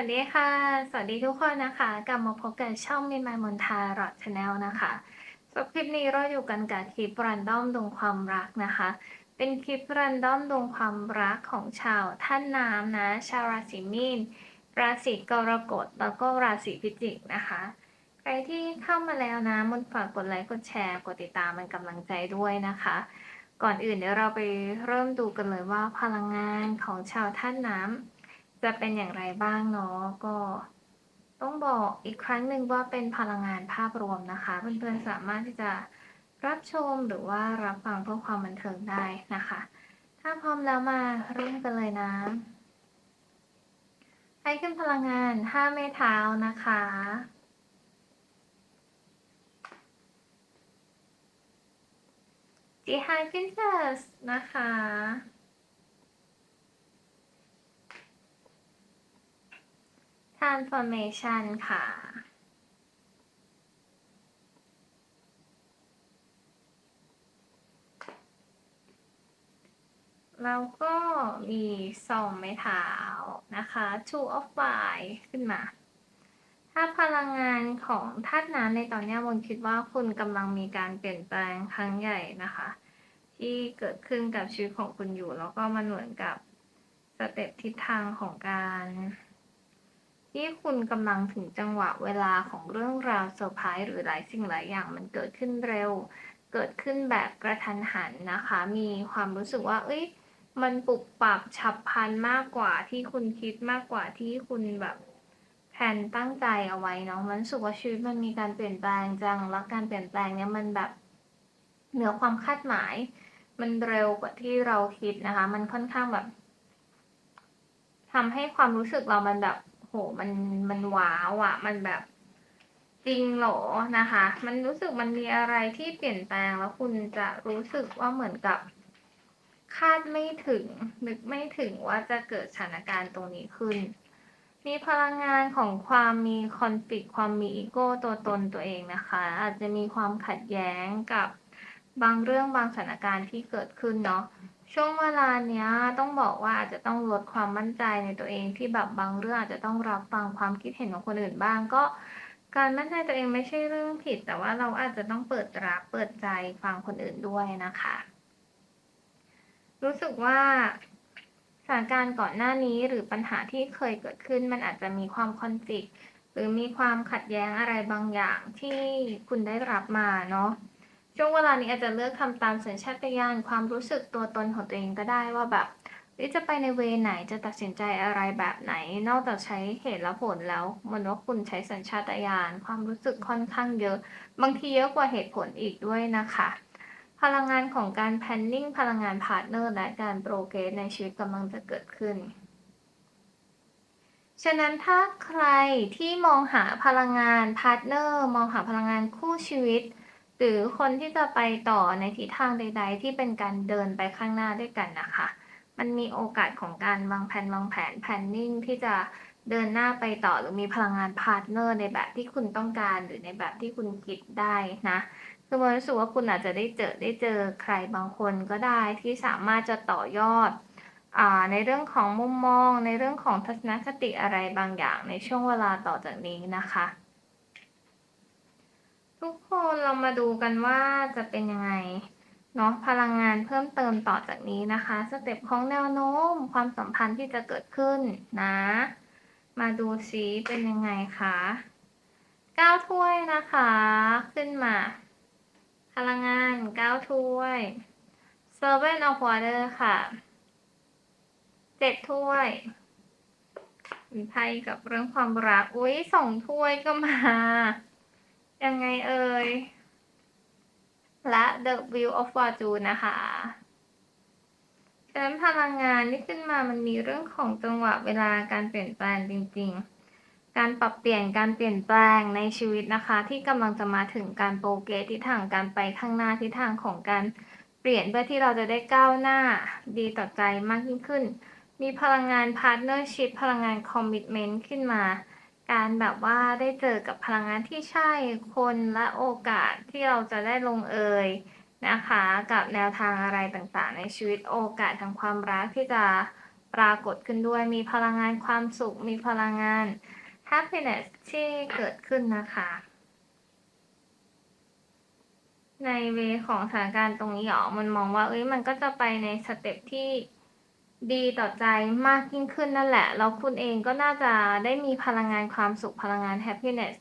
วัสดีค่ะ สวัสดีทุกคนนะคะ กลับมาพบกับช่องมินมายมนทารอดชาแนลนะคะสำหรับคลิปนี้เราอยู่กันกับคลิปรันดอมดวงความรักนะคะ เป็นคลิปรันดอมดวงความรักของชาวท่านน้ำนะ ชาวราศีมีน ราศีกรกฎ แล้วก็ราศีพิจิกนะคะ ใครที่เข้ามาแล้วนะมนฝากกดไลค์ กดแชร์ กดติดตามเป็นกำลังใจด้วยนะคะ ก่อนอื่นเดี๋ยวเราไปเริ่มดูกันเลยว่าพลังงานของชาวท่านน้ำ จะเป็นอย่างไรบ้างเนาะก็ต้องบอกอีกครั้งหนึ่งว่าเป็นพลังงานภาพรวมนะคะ เพื่อนๆสามารถที่จะรับชมหรือว่ารับฟังเพื่อความบันเทิงได้นะคะ ถ้าพร้อมแล้วมาเริ่มกันเลยนะให้ขึ้นพลังงาน5เมเท้านะคะ The High Princess นะคะ Transformation ค่ะ แล้วก็มีสองไม้เท้านะคะ Two of w i ขึ้นมา ถ้าพลังงานของธาตุน้ำในตอนนี้มนคิดว่าคุณกำลังมีการเปลี่ยนแปลงครั้งใหญ่นะคะ ที่เกิดขึ้นกับชีวิตของคุณอยู่ แล้วก็มันเหมือนกับสเต็ปทิศทางของการ ที่คุณกำลังถึงจังหวะเวลาของเรื่องราวเซอร์ไพรส์หรือหลายสิ่งหลายอย่างมันเกิดขึ้นเร็ว เกิดขึ้นแบบกระทันหันนะคะ มีความรู้สึกว่า เอ้ยมันปรับปับฉับพลันมากกว่าที่คุณคิดมากกว่าที่คุณแบบแผนตั้งใจเอาไว้เนาะมันสึกว่าชีวิตมันมีการเปลี่ยนแปลงจัง แล้วการเปลี่ยนแปลงเนี้ยมันแบบเหนือความคาดหมาย มันเร็วกว่าที่เราคิดนะคะ มันค่อนข้างแบบทำให้ความรู้สึกเรามันแบบ โหมันมันว้าวอะ่ะ มันแบบจริงเหรอนะคะ มันรู้สึกมันมีอะไรที่เปลี่ยนแปลงแล้วคุณจะรู้สึกว่าเหมือนกับคาดไม่ถึง นึกไม่ถึงว่าจะเกิดสถานการณ์ตรงนี้ขึ้น มีพลังงานของความมีคอนฟ lict ความมีอีโก้ตัวตนตัวเองนะคะ อาจจะมีความขัดแย้งกับบางเรื่องบางสถานการณ์ที่เกิดขึ้นเนาะ ช่วงเวลาเนี้ยต้องบอกว่าอาจจะต้องลดความมั่นใจในตัวเองที่แบบบางเรื่องอาจจะต้องรับฟังความคิดเห็นของคนอื่นบ้างก็ การมั่นใจตัวเองไม่ใช่เรื่องผิด แต่ว่าเราอาจจะต้องเปิดรับเปิดใจฟังคนอื่นด้วยนะคะ รู้สึกว่าสถานการณ์ก่อนหน้านี้หรือปัญหาที่เคยเกิดขึ้น มันอาจจะมีความคอนฟ lict หรือมีความขัดแย้งอะไรบางอย่างที่คุณได้รับมาเนาะ ช่วงเวลานี้อาจจะเลือกทำตามสัญชาตญาณความรู้สึกตัวตนของตัวเองก็ได้ว่าแบบจะไปในเวไหนจะตัดสินใจอะไรแบบไหน นอกจากใช้เหตุและผลแล้วมันว่าคุณใช้สัญชาตญาณความรู้สึกค่อนข้างเยอะ บางทีเยอะกว่าเหตุผลอีกด้วยนะคะ พลังงานของการ planning พลังงานพาร์ทเนอร์และการโปรเกรสในชีวิตกำลังจะเกิดขึ้น ฉะนั้นถ้าใครที่มองหาพลังงานพาร์ทเนอร์มองหาพลังงานคู่ชีวิต หรือคนที่จะไปต่อในทิศทางใด ๆ ที่เป็นการเดินไปข้างหน้าด้วยกันนะคะ มันมีโอกาสของการวางแผนวางแผน planning ที่จะเดินหน้าไปต่อหรือมีพลังงานพาร์ทเนอร์ในแบบที่คุณต้องการหรือในแบบที่คุณคิดได้นะคือมันรู้สึกว่าคุณอาจจะได้เจอได้เจอใครบางคนก็ได้ที่สามารถจะต่อยอดอในเรื่องของมุมมอง ในเรื่องของทัศนคติอะไรบางอย่างในช่วงเวลาต่อจากนี้นะคะ ทุกคนเรามาดูกันว่าจะเป็นยังไงเนาะพลังงานเพิ่มเติมต่อจากนี้นะคะสเต็ปของแนวโน้มความสัมพันธ์ที่จะเกิดขึ้นนะ มาดูซิเป็นยังไงคะเก้าถ้วยนะคะ ขึ้นมา พลังงานเก้าถ้วย Servant of Water ค่ะเจ็ดถ้วยมีไพ่กับเรื่องความรัก อุ้ยสองถ้วยก็มา ยังไงเอ่ย และ The Wheel of Fortune นะคะฉะนั้นพลังงานที่ขึ้นมามันมีเรื่องของจังหวะเวลาการเปลี่ยนแปลงจริง ๆ การปรับเปลี่ยนการเปลี่ยนแปลงในชีวิตนะคะ ที่กำลังจะมาถึงการโปรเกรสทิศทางการไปข้างหน้าทิศทางของการเปลี่ยนเพื่อที่เราจะได้ก้าวหน้าดีต่อใจมากยิ่งขึ้น มีพลังงานพาร์ทเนอร์ชิพพลังงานคอมมิชเมนต์ขึ้นมา การแบบว่าได้เจอกับพลังงานที่ใช่คนและโอกาสที่เราจะได้ลงเอยนะคะ กับแนวทางอะไรต่างๆ ในชีวิตโอกาสทางความรักที่จะปรากฏขึ้นด้วยมีพลังงานความสุข มีพลังงาน happiness ที่เกิดขึ้นนะคะ ในเวของสถานการณ์ตรงนี้หรอมันมองว่าเอ้ยมันก็จะไปในสเต็ปที่ ดีต่อใจมากยิ่งขึ้นนั่นแหละ แล้วคุณเองก็น่าจะได้มีพลังงานความสุขพลังงาน happiness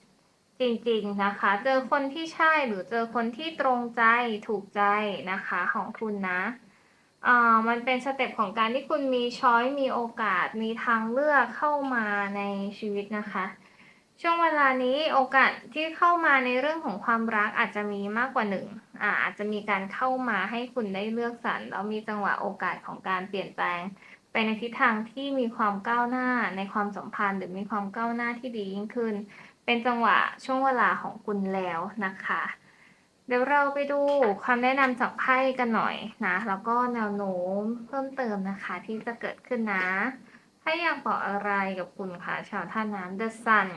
จริงๆนะคะ เจอคนที่ใช่หรือเจอคนที่ตรงใจถูกใจนะคะของคุณนะอ่ามันเป็นสเต็ปของการที่คุณมีช้อยมีโอกาสมีทางเลือกเข้ามาในชีวิตนะคะ ช่วงเวลานี้โอกาสที่เข้ามาในเรื่องของความรักอาจจะมีมากกว่าหนึ่ง อาจจะมีการเข้ามาให้คุณได้เลือกสรรแล้วมีจังหวะโอกาสของการเปลี่ยนแปลง ไปในทิศทางที่มีความก้าวหน้าในความสัมพันธ์ หรือมีความก้าวหน้าที่ดียิ่งขึ้น เป็นจังหวะช่วงเวลาของคุณแล้วนะคะ เดี๋ยวเราไปดูความแนะนำจากไพ่กันหน่อยนะแล้วก็แนวโน้มเพิ่มเติมนะคะที่จะเกิดขึ้นนะไพ่อยากบอกอะไรกับคุณคะชาวท่าน้ำ The Sun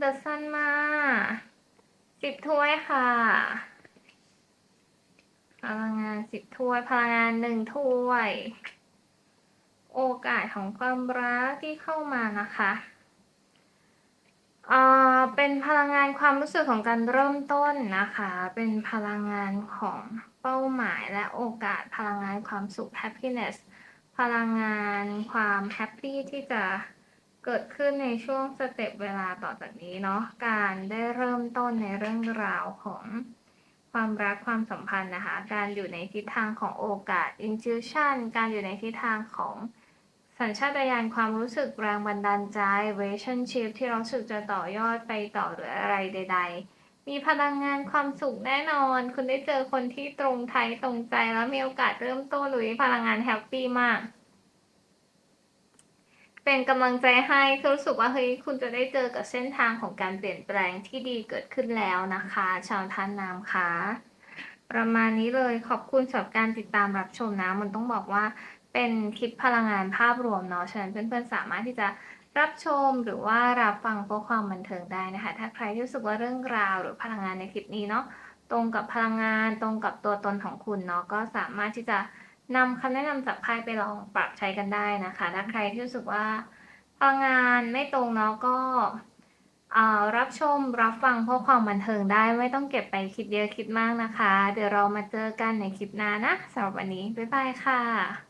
The Sun มา สิบถ้วยค่ะ พลังงานสิบถ้วย พลังงานหนึ่งถ้วย โอกาสของความรักที่เข้ามานะคะอ่าเป็นพลังงานความรู้สึกของการเริ่มต้นนะคะ เป็นพลังงานของเป้าหมายและโอกาส พลังงานความสุข happiness พลังงานความแฮปปี้ที่จะ เกิดขึ้นในช่วงสเต็ปเวลาต่อจากนี้เนาะการได้เริ่มต้นในเรื่องราวของความรักความสัมพันธ์นะคะ การอยู่ในทิศทางของโอกาส intuition การอยู่ในทิศทางของสัญชาตญาณความรู้สึกแรงบันดาลใจ relationship ที่เราสึกจะต่อยอดไปต่อหรืออะไรใด ๆ มีพลังงานความสุขแน่นอน คุณได้เจอคนที่ตรงไทยตรงใจแล้วมีโอกาสเริ่มต้นหรือพลังงานแฮปปี้มาก เป็นกำลังใจให้คือรู้สึกว่าเฮ้ยคุณจะได้เจอกับเส้นทางของการเปลี่ยนแปลงที่ดีเกิดขึ้นแล้วนะคะ ชาวท่านน้ำค่ะประมาณนี้เลยขอบคุณสำหรับการติดตามรับชมนะ มันต้องบอกว่าเป็นคลิปพลังงานภาพรวมเนาะฉะนั้นเพื่อนๆสามารถที่จะรับชมหรือว่ารับฟังเพื่อความบันเทิงได้นะคะ ถ้าใครที่รู้สึกว่าเรื่องราวหรือพลังงานในคลิปนี้เนาะตรงกับพลังงานตรงกับตัวตนของคุณเนาะก็สามารถที่จะ นำคำแนะนำจากไพ่ไปลองปรับใช้กันได้นะคะ ถ้าใครที่รู้สึกว่าพลังงานไม่ตรงเนาะก็รับชมรับฟังเพื่อความบันเทิงได้ไม่ต้องเก็บไปคิดเยอะคิดมากนะคะ เดี๋ยวเรามาเจอกันในคลิปหน้านะสำหรับวันนี้ บ๊ายบายค่ะ